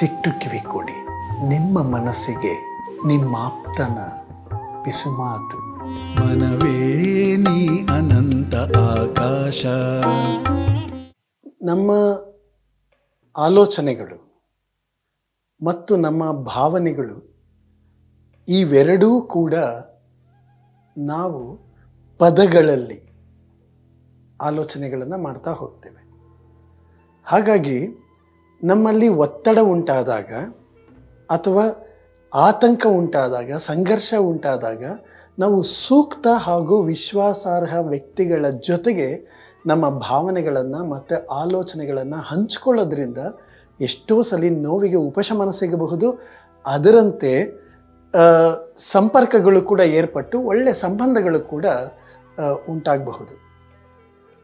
ಮನಸ್ಸಿಟ್ಟು ಕಿವಿ ಕೊಡಿ. ನಿಮ್ಮ ಮನಸ್ಸಿಗೆ ನಿಮ್ಮ ಆಪ್ತನ ಪಿಸುಮಾತು ಮನವೇ ನೀ ಅನಂತ ಆಕಾಶ. ನಮ್ಮ ಆಲೋಚನೆಗಳು ಮತ್ತು ನಮ್ಮ ಭಾವನೆಗಳು ಇವೆರಡೂ ಕೂಡ ನಾವು ಪದಗಳಲ್ಲಿ ಆಲೋಚನೆಗಳನ್ನು ಮಾಡ್ತಾ ಹೋಗ್ತೇವೆ. ಹಾಗಾಗಿ ನಮ್ಮಲ್ಲಿ ಒತ್ತಡ ಉಂಟಾದಾಗ ಅಥವಾ ಆತಂಕ ಉಂಟಾದಾಗ, ಸಂಘರ್ಷ ಉಂಟಾದಾಗ ನಾವು ಸೂಕ್ತ ಹಾಗೂ ವಿಶ್ವಾಸಾರ್ಹ ವ್ಯಕ್ತಿಗಳ ಜೊತೆಗೆ ನಮ್ಮ ಭಾವನೆಗಳನ್ನು ಮತ್ತು ಆಲೋಚನೆಗಳನ್ನು ಹಂಚ್ಕೊಳ್ಳೋದ್ರಿಂದ ಎಷ್ಟೋ ಸಲ ನೋವಿಗೆ ಉಪಶಮನ ಸಿಗಬಹುದು. ಅದರಂತೆ ಸಂಪರ್ಕಗಳು ಕೂಡ ಏರ್ಪಟ್ಟು ಒಳ್ಳೆಯ ಸಂಬಂಧಗಳು ಕೂಡ ಉಂಟಾಗಬಹುದು.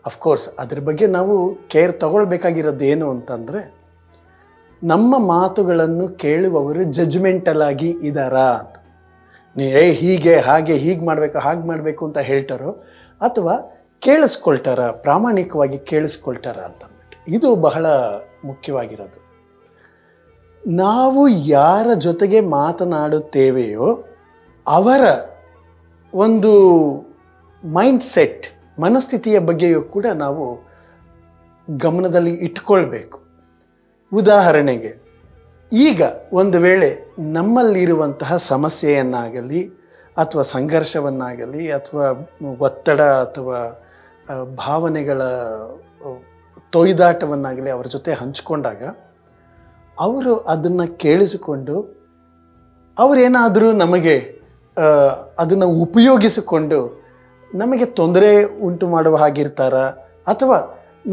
ಅಫ್ಕೋರ್ಸ್ ಅದ್ರ ಬಗ್ಗೆ ನಾವು ಕೇರ್ ತಗೊಳ್ಬೇಕಾಗಿರೋದು ಏನು ಅಂತಂದರೆ ನಮ್ಮ ಮಾತುಗಳನ್ನು ಕೇಳುವವರು ಜಜ್ಮೆಂಟಲ್ ಆಗಿ ಇದ್ದಾರಾ ನೀ, ಏ, ಹೀಗೆ, ಹಾಗೆ, ಹೀಗೆ ಮಾಡಬೇಕು, ಹಾಗೆ ಮಾಡಬೇಕು ಅಂತ ಹೇಳ್ತಾರೋ ಅಥವಾ ಕೇಳಿಸ್ಕೊಳ್ತಾರ, ಪ್ರಾಮಾಣಿಕವಾಗಿ ಕೇಳಿಸ್ಕೊಳ್ತಾರ ಅಂತ ಇದು ಬಹಳ ಮುಖ್ಯವಾಗಿರೋದು. ನಾವು ಯಾರ ಜೊತೆಗೆ ಮಾತನಾಡುತ್ತೇವೆಯೋ ಅವರ ಒಂದು ಮೈಂಡ್ ಸೆಟ್ ಮನಸ್ಥಿತಿಯ ಬಗ್ಗೆಯೂ ಕೂಡ ನಾವು ಗಮನದಲ್ಲಿ ಇಟ್ಕೊಳ್ಬೇಕು. ಉದಾಹರಣೆಗೆ, ಈಗ ಒಂದು ವೇಳೆ ನಮ್ಮಲ್ಲಿರುವಂತಹ ಸಮಸ್ಯೆಯನ್ನಾಗಲಿ, ಅಥವಾ ಸಂಘರ್ಷವನ್ನಾಗಲಿ, ಅಥವಾ ಒತ್ತಡ ಅಥವಾ ಭಾವನೆಗಳ ತೊಯ್ದಾಟವನ್ನಾಗಲಿ ಅವರ ಜೊತೆ ಹಂಚಿಕೊಂಡಾಗ, ಅವರು ಅದನ್ನು ಕೇಳಿಸಿಕೊಂಡು, ಅವರೇನಾದರೂ ನಮಗೆ ಅದನ್ನು ಉಪಯೋಗಿಸಿಕೊಂಡು, ನಮಗೆ ತೊಂದರೆ ಉಂಟು ಮಾಡುವ ಹಾಗಿರ್ತಾರ, ಅಥವಾ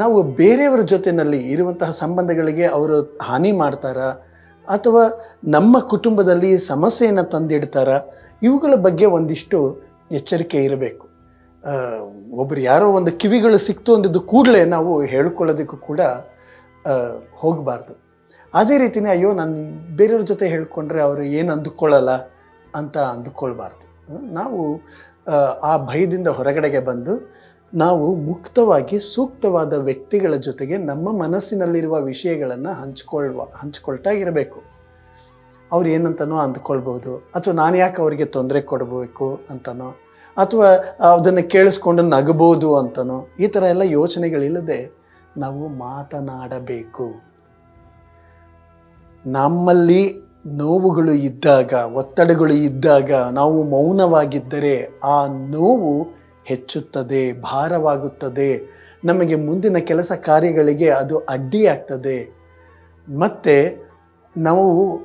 ನಾವು ಬೇರೆಯವರ ಜೊತೆಯಲ್ಲಿ ಇರುವಂತಹ ಸಂಬಂಧಗಳಿಗೆ ಅವರು ಹಾನಿ ಮಾಡ್ತಾರಾ, ಅಥವಾ ನಮ್ಮ ಕುಟುಂಬದಲ್ಲಿ ಸಮಸ್ಯೆಯನ್ನು ತಂದಿಡ್ತಾರ, ಇವುಗಳ ಬಗ್ಗೆ ಒಂದಿಷ್ಟು ಎಚ್ಚರಿಕೆ ಇರಬೇಕು. ಒಬ್ಬರು ಯಾರೋ ಒಂದು ಕಿವಿಗಳು ಸಿಕ್ತು ಅಂದಿದ್ದು ಕೂಡಲೇ ನಾವು ಹೇಳ್ಕೊಳ್ಳೋದಕ್ಕೂ ಕೂಡ ಹೋಗಬಾರ್ದು. ಅದೇ ರೀತಿಯೇ ಅಯ್ಯೋ, ನಾನು ಬೇರೆಯವ್ರ ಜೊತೆ ಹೇಳ್ಕೊಂಡ್ರೆ ಅವರು ಏನು ಅಂದುಕೊಳ್ಳಲ್ಲ ಅಂತ ಅಂದುಕೊಳ್ಬಾರ್ದು. ನಾವು ಆ ಭಯದಿಂದ ಹೊರಗಡೆಗೆ ಬಂದು ನಾವು ಮುಕ್ತವಾಗಿ ಸೂಕ್ತವಾದ ವ್ಯಕ್ತಿಗಳ ಜೊತೆಗೆ ನಮ್ಮ ಮನಸ್ಸಿನಲ್ಲಿರುವ ವಿಷಯಗಳನ್ನು ಹಂಚ್ಕೊಳ್ವ ಹಂಚ್ಕೊಳ್ತಾ ಇರಬೇಕು ಅವ್ರು ಏನಂತನೋ ಅಂದ್ಕೊಳ್ಬೋದು. ಅಥವಾ ನಾನು ಯಾಕೆ ಅವರಿಗೆ ತೊಂದರೆ ಕೊಡಬೇಕು ಅಂತನೋ? ಅಥವಾ ಅದನ್ನು ಕೇಳಿಸ್ಕೊಂಡು ನಗಬೋದು ಅಂತನೋ? ಈ ಥರ ಎಲ್ಲ ಯೋಚನೆಗಳಿಲ್ಲದೆ ನಾವು ಮಾತನಾಡಬೇಕು. ನಮ್ಮಲ್ಲಿ ನೋವುಗಳು ಇದ್ದಾಗ, ಒತ್ತಡಗಳು ಇದ್ದಾಗ, ನಾವು ಮೌನವಾಗಿದ್ದರೆ ಆ ನೋವು ಹೆಚ್ಚುತ್ತದೆ, ಭಾರವಾಗುತ್ತದೆ. ನಮಗೆ ಮುಂದಿನ ಕೆಲಸ ಕಾರ್ಯಗಳಿಗೆ ಅದು ಅಡ್ಡಿಯಾಗ್ತದೆ. ಮತ್ತು ನಾವು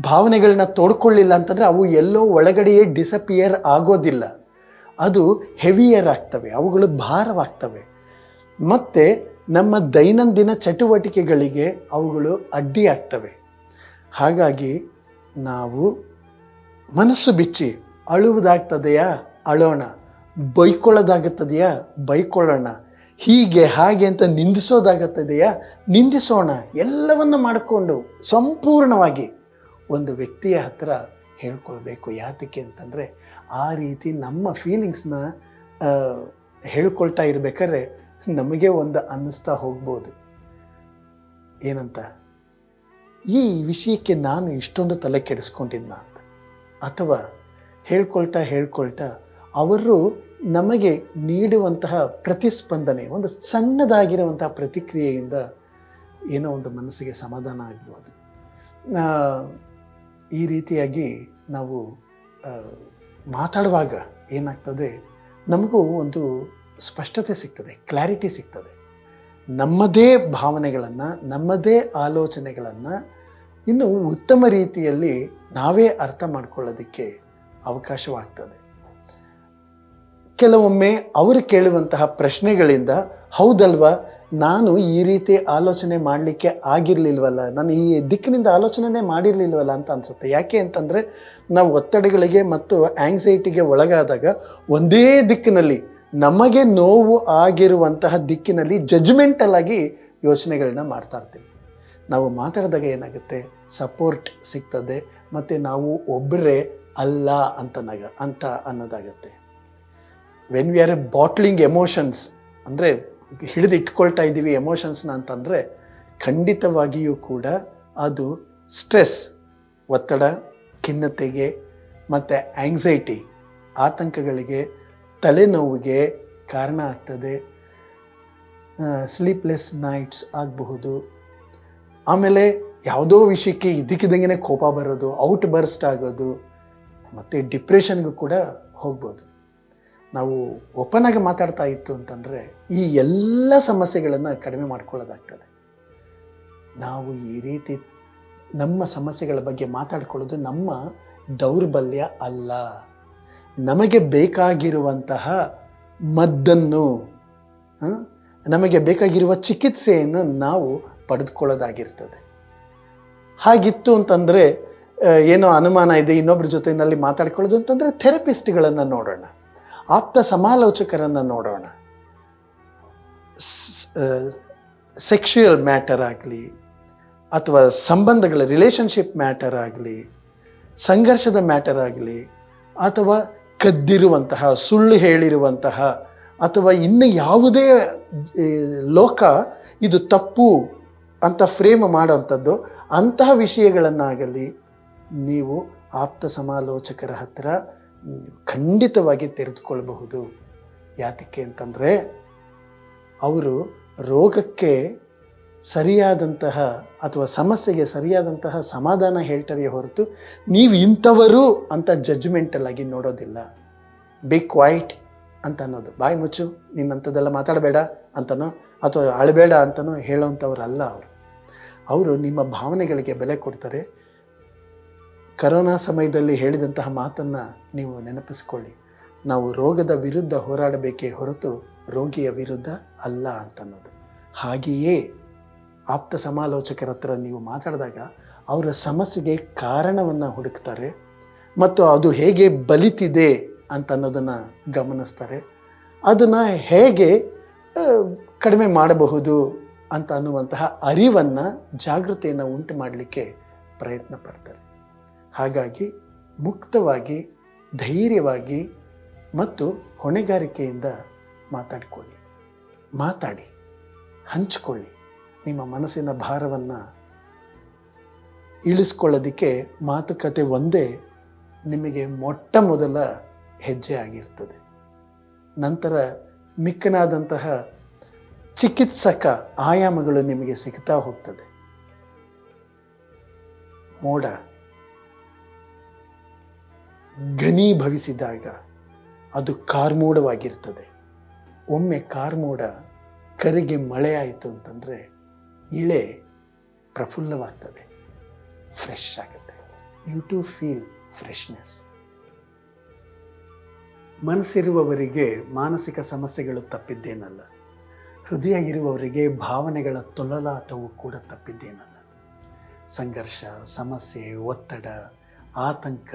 ಭಾವನೆಗಳನ್ನ ತೋಡ್ಕೊಳ್ಳಿಲ್ಲ ಅಂತಂದರೆ ಅವು ಎಲ್ಲೋ ಒಳಗಡೆಯೇ ಡಿಸಪಿಯರ್ ಆಗೋದಿಲ್ಲ. ಅದು ಹೆವಿಯರ್ ಆಗ್ತವೆ, ಅವುಗಳು ಭಾರವಾಗ್ತವೆ. ಮತ್ತು ನಮ್ಮ ದೈನಂದಿನ ಚಟುವಟಿಕೆಗಳಿಗೆ ಅವುಗಳು ಅಡ್ಡಿಯಾಗ್ತವೆ. ಹಾಗಾಗಿ ನಾವು ಮನಸ್ಸು ಬಿಚ್ಚಿ ಅಳುವುದಾಗ್ತದೆಯಾ? ಅಳೋಣ. ಬೈಕೊಳ್ಳೋದಾಗುತ್ತದೆಯಾ? ಬೈಕೊಳ್ಳೋಣ. ಹೀಗೆ ಹಾಗೆ ಅಂತ ನಿಂದಿಸೋದಾಗುತ್ತದೆಯಾ? ನಿಂದಿಸೋಣ. ಎಲ್ಲವನ್ನು ಮಾಡಿಕೊಂಡು ಸಂಪೂರ್ಣವಾಗಿ ಒಂದು ವ್ಯಕ್ತಿಯ ಹತ್ರ ಹೇಳ್ಕೊಳ್ಬೇಕು. ಯಾತಕ್ಕೆ ಅಂತಂದರೆ ಆ ರೀತಿ ನಮ್ಮ ಫೀಲಿಂಗ್ಸ್ನ ಹೇಳ್ಕೊಳ್ತಾ ಇರಬೇಕಾದ್ರೆ ನಮಗೆ ಒಂದು ಅನ್ನಿಸ್ತಾ ಹೋಗ್ಬೋದು. ಏನಂತ? ಈ ವಿಷಯಕ್ಕೆ ನಾನು ಇಷ್ಟೊಂದು ತಲೆ ಕೆಡಿಸ್ಕೊಂಡಿದ್ನ ಅಂತ. ಅಥವಾ ಹೇಳ್ಕೊಳ್ತಾ ಹೇಳ್ಕೊಳ್ತಾ ಅವರು ನಮಗೆ ನೀಡುವಂತಹ ಪ್ರತಿಸ್ಪಂದನೆ ಒಂದು ಸಣ್ಣದಾಗಿರುವಂತಹ ಪ್ರತಿಕ್ರಿಯೆಯಿಂದ ಏನೋ ಒಂದು ಮನಸ್ಸಿಗೆ ಸಮಾಧಾನ ಆಗ್ಬೋದು. ಆ, ಈ ರೀತಿಯಾಗಿ ನಾವು ಮಾತಾಡುವಾಗ ಏನಾಗ್ತದೆ ನಮಗೂ ಒಂದು ಸ್ಪಷ್ಟತೆ ಸಿಗ್ತದೆ ಕ್ಲಾರಿಟಿ ಸಿಗ್ತದೆ. ನಮ್ಮದೇ ಭಾವನೆಗಳನ್ನು ನಮ್ಮದೇ ಆಲೋಚನೆಗಳನ್ನು ಇನ್ನು ಉತ್ತಮ ರೀತಿಯಲ್ಲಿ ನಾವೇ ಅರ್ಥ ಮಾಡ್ಕೊಳ್ಳೋದಕ್ಕೆ ಅವಕಾಶವಾಗ್ತದೆ. ಕೆಲವೊಮ್ಮೆ ಅವರು ಕೇಳುವಂತಹ ಪ್ರಶ್ನೆಗಳಿಂದ, ಹೌದಲ್ವಾ, ನಾನು ಈ ರೀತಿ ಆಲೋಚನೆ ಮಾಡಲಿಕ್ಕೆ ಆಗಿರಲಿಲ್ವಲ್ಲ? ನಾನು ಈ ದಿಕ್ಕಿನಿಂದ ಆಲೋಚನೆನೇ ಮಾಡಿರಲಿಲ್ವಲ್ಲ? ಅಂತ ಅನಿಸುತ್ತೆ. ಯಾಕೆ ಅಂತಂದರೆ, ನಾವು ಒತ್ತಡಗಳಿಗೆ ಮತ್ತು ಆಂಗ್ಸೈಟಿಗೆ ಒಳಗಾದಾಗ ಒಂದೇ ದಿಕ್ಕಿನಲ್ಲಿ, ನಮಗೆ ನೋವು ಆಗಿರುವಂತಹ ದಿಕ್ಕಿನಲ್ಲಿ ಜಜ್ಮೆಂಟಲ್ಲಾಗಿ ಯೋಚನೆಗಳನ್ನ ಮಾಡ್ತಾ ಇರ್ತೀವಿ. ನಾವು ಮಾತಾಡಿದಾಗ ಏನಾಗುತ್ತೆ? ಸಪೋರ್ಟ್ ಸಿಗ್ತದೆ, ಮತ್ತು ನಾವು ಒಬ್ಬರೇ ಅಲ್ಲ ಅಂತನಾಗ ಅಂತ ಅನ್ನೋದಾಗತ್ತೆ. When we are a bottling emotions ಅಂದರೆ ಹಿಡಿದು ಇಟ್ಕೊಳ್ತಾ ಇದ್ದೀವಿ ಎಮೋಷನ್ಸ್ನ ಅಂತಂದರೆ ಖಂಡಿತವಾಗಿಯೂ ಕೂಡ ಅದು ಸ್ಟ್ರೆಸ್ ಒತ್ತಡ, ಖಿನ್ನತೆಗೆ ಮತ್ತು ಆಂಗ್ಸೈಟಿ ಆತಂಕಗಳಿಗೆ, ತಲೆನೋವಿಗೆ ಕಾರಣ ಆಗ್ತದೆ. ಸ್ಲೀಪ್ಲೆಸ್ ನೈಟ್ಸ್ ಆಗಬಹುದು. ಆಮೇಲೆ ಯಾವುದೋ ವಿಷಯಕ್ಕೆ ಇದಕ್ಕಿದ್ದಂಗೆ ಕೋಪ ಬರೋದು ಔಟ್ ಬರ್ಸ್ಟ್ ಆಗೋದು, ಮತ್ತು ಡಿಪ್ರೆಷನ್ಗೂ ಕೂಡ ಹೋಗ್ಬೋದು. ನಾವು ಓಪನ್ ಆಗಿ ಮಾತಾಡ್ತಾ ಇತ್ತು ಅಂತಂದರೆ ಈ ಎಲ್ಲ ಸಮಸ್ಯೆಗಳನ್ನು ಕಡಿಮೆ ಮಾಡ್ಕೊಳ್ಳೋದಾಗ್ತದೆ. ನಾವು ಈ ರೀತಿ ನಮ್ಮ ಸಮಸ್ಯೆಗಳ ಬಗ್ಗೆ ಮಾತಾಡ್ಕೊಳ್ಳೋದು ನಮ್ಮ ದೌರ್ಬಲ್ಯ ಅಲ್ಲ. ನಮಗೆ ಬೇಕಾಗಿರುವಂತಹ ಮದ್ದನ್ನು ನಮಗೆ ಬೇಕಾಗಿರುವ ಚಿಕಿತ್ಸೆಯನ್ನು ನಾವು ಪಡೆದುಕೊಳ್ಳೋದಾಗಿರ್ತದೆ. ಹಾಗಿತ್ತು ಅಂತಂದರೆ ಏನೋ ಅನುಮಾನ ಇದೆ ಇನ್ನೊಬ್ಬರ ಜೊತೆಯಲ್ಲಿ ಮಾತಾಡ್ಕೊಳ್ಳೋದು ಅಂತಂದರೆ ಥೆರಪಿಸ್ಟ್ಗಳನ್ನು ನೋಡೋಣ. ಆಪ್ತ ಸಮಾಲೋಚಕರನ್ನು ನೋಡೋಣ. ಸೆಕ್ಷುಯಲ್ ಮ್ಯಾಟರ್ ಆಗಲಿ ಅಥವಾ ಸಂಬಂಧಗಳ ರಿಲೇಷನ್ಶಿಪ್ ಮ್ಯಾಟರ್ ಆಗಲಿ ಸಂಘರ್ಷದ ಮ್ಯಾಟರ್ ಆಗಲಿ ಅಥವಾ ಕದ್ದಿರುವಂತಹ ಸುಳ್ಳು ಹೇಳಿರುವಂತಹ ಅಥವಾ ಇನ್ನು ಯಾವುದೇ ಲೋಕ ಇದು ತಪ್ಪು ಅಂತ ಫ್ರೇಮ್ ಮಾಡೋವಂಥದ್ದು ಅಂತಹ ವಿಷಯಗಳನ್ನಾಗಲಿ ನೀವು ಆಪ್ತ ಸಮಾಲೋಚಕರ ಹತ್ರ ಮ್, ಖಂಡಿತವಾಗಿ ತೆರೆದುಕೊಳ್ಬಹುದು ಯಾತಕ್ಕೆ ಅಂತಂದರೆ, ಅವರು ರೋಗಕ್ಕೆ ಸರಿಯಾದಂತಹ ಅಥವಾ ಸಮಸ್ಯೆಗೆ ಸರಿಯಾದಂತಹ ಸಮಾಧಾನ ಹೇಳ್ತಾರೆ ಹೊರತು, ನೀವು ಇಂಥವರು ಅಂತ ಜಜ್ಮೆಂಟಲ್ಲಾಗಿ ನೋಡೋದಿಲ್ಲ. ಬಿ ಕ್ವೈಟ್ ಅಂತ ಅನ್ನೋದು. ಬಾಯಿ ಮುಚ್ಚು, ನಿನ್ನಂಥದ್ದೆಲ್ಲ ಮಾತಾಡಬೇಡ ಅಂತನೋ, ಅಥವಾ ಅಳಬೇಡ ಅಂತನೋ ಹೇಳೋವಂಥವ್ರಲ್ಲ ಅವರು. ಅವರು ನಿಮ್ಮ ಭಾವನೆಗಳಿಗೆ ಬೆಲೆ ಕೊಡ್ತಾರೆ. ಕರೋನಾ ಸಮಯದಲ್ಲಿ ಹೇಳಿದಂತಹ ಮಾತನ್ನು ನೀವು ನೆನಪಿಸ್ಕೊಳ್ಳಿ. ನಾವು ರೋಗದ ವಿರುದ್ಧ ಹೋರಾಡಬೇಕೇ ಹೊರತು ರೋಗಿಯ ವಿರುದ್ಧ ಅಲ್ಲ ಅಂತನ್ನೋದು. ಹಾಗೆಯೇ ಆಪ್ತ ಸಮಾಲೋಚಕರ ಹತ್ರ ನೀವು ಮಾತಾಡಿದಾಗ ಅವರ ಸಮಸ್ಯೆಗೆ ಕಾರಣವನ್ನು ಹುಡುಕ್ತಾರೆ ಮತ್ತು ಅದು ಹೇಗೆ ಬಲಿತಿದೆ ಅಂತನ್ನೋದನ್ನು ಗಮನಿಸ್ತಾರೆ. ಅದನ್ನು ಹೇಗೆ ಕಡಿಮೆ ಮಾಡಬಹುದು ಅಂತ ಅನ್ನುವಂತಹ ಅರಿವನ್ನು, ಜಾಗೃತಿಯನ್ನು ಉಂಟು ಮಾಡಲಿಕ್ಕೆ ಪ್ರಯತ್ನ ಪಡ್ತಾರೆ. ಹಾಗಾಗಿ ಮುಕ್ತವಾಗಿ, ಧೈರ್ಯವಾಗಿ ಮತ್ತು ಹೊಣೆಗಾರಿಕೆಯಿಂದ ಮಾತಾಡಿಕೊಳ್ಳಿ. ಮಾತಾಡಿ, ಹಂಚಿಕೊಳ್ಳಿ ನಿಮ್ಮ ಮನಸ್ಸಿನ ಭಾರವನ್ನು ಇಳಿಸ್ಕೊಳ್ಳೋದಕ್ಕೆ ಮಾತುಕತೆ ಒಂದೇ ನಿಮಗೆ ಮೊಟ್ಟ ಮೊದಲ ಹೆಜ್ಜೆ ಆಗಿರ್ತದೆ. ನಂತರ ಮಿಕ್ಕನಾದಂತಹ ಚಿಕಿತ್ಸಕ ಆಯಾಮಗಳು ನಿಮಗೆ ಸಿಗ್ತಾ ಹೋಗ್ತದೆ. ಮೋಡ ಘನೀಭವಿಸಿದಾಗ ಅದು ಕಾರ್ಮೋಡವಾಗಿರ್ತದೆ. ಒಮ್ಮೆ ಕಾರ್ಮೋಡ ಕರಿಗೆ ಮಳೆ ಆಯಿತು ಅಂತಂದರೆ ಇಳೆ ಪ್ರಫುಲ್ಲವಾಗ್ತದೆ ಫ್ರೆಶ್ ಆಗುತ್ತೆ. ಯು ಟು ಫೀಲ್ ಫ್ರೆಶ್ನೆಸ್ ಮನಸ್ಸಿರುವವರಿಗೆ ಮಾನಸಿಕ ಸಮಸ್ಯೆಗಳು ತಪ್ಪಿದ್ದೇನಲ್ಲ. ಹೃದಯ ಇರುವವರಿಗೆ ಭಾವನೆಗಳ ತೊಲಲಾಟವು ಕೂಡ ತಪ್ಪಿದ್ದೇನಲ್ಲ. ಸಂಘರ್ಷ, ಸಮಸ್ಯೆ, ಒತ್ತಡ, ಆತಂಕ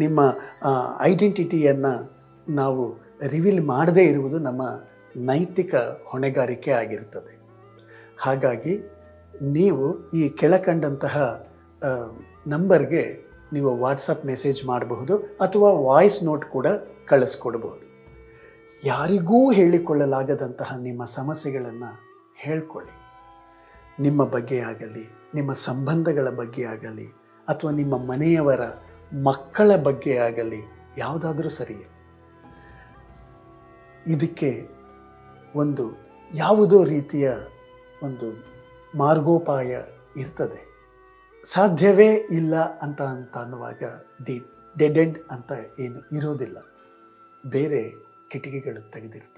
ನಿಮ್ಮ ಐಡೆಂಟಿಟಿಯನ್ನು ನಾವು ರಿವೀಲ್ ಮಾಡದೇ ಇರುವುದು ನಮ್ಮ ನೈತಿಕ ಹೊಣೆಗಾರಿಕೆ ಆಗಿರುತ್ತದೆ. ಹಾಗಾಗಿ ನೀವು ಈ ಕೆಳಕಂಡಂತಹ ನಂಬರ್ಗೆ ನೀವು ವಾಟ್ಸಪ್ ಮೆಸೇಜ್ ಮಾಡಬಹುದು ಅಥವಾ ವಾಯ್ಸ್ ನೋಟ್ ಕೂಡ ಕಳಿಸ್ಕೊಡಬಹುದು. ಯಾರಿಗೂ ಹೇಳಿಕೊಳ್ಳಲಾಗದಂತಹ ನಿಮ್ಮ ಸಮಸ್ಯೆಗಳನ್ನು ಹೇಳ್ಕೊಳ್ಳಿ. ನಿಮ್ಮ ಬಗ್ಗೆ ಆಗಲಿ, ನಿಮ್ಮ ಸಂಬಂಧಗಳ ಬಗ್ಗೆ ಆಗಲಿ, ಅಥವಾ ನಿಮ್ಮ ಮನೆಯವರ ಮಕ್ಕಳ ಬಗ್ಗೆ ಆಗಲಿ ಯಾವುದಾದ್ರೂ ಸರಿಯೇ. ಇದಕ್ಕೆ ಒಂದು ಯಾವುದೋ ರೀತಿಯ ಒಂದು ಮಾರ್ಗೋಪಾಯ ಇರ್ತದೆ. ಸಾಧ್ಯವೇ ಇಲ್ಲ ಅಂತ ಅಂತ ಅನ್ನುವಾಗ ದಿ ಡೆಡ್ ಎಂಡ್ ಅಂತ ಏನು ಇರೋದಿಲ್ಲ. ಬೇರೆ ಕಿಟಕಿಗಳು ತೆಗೆದಿರ್ತವೆ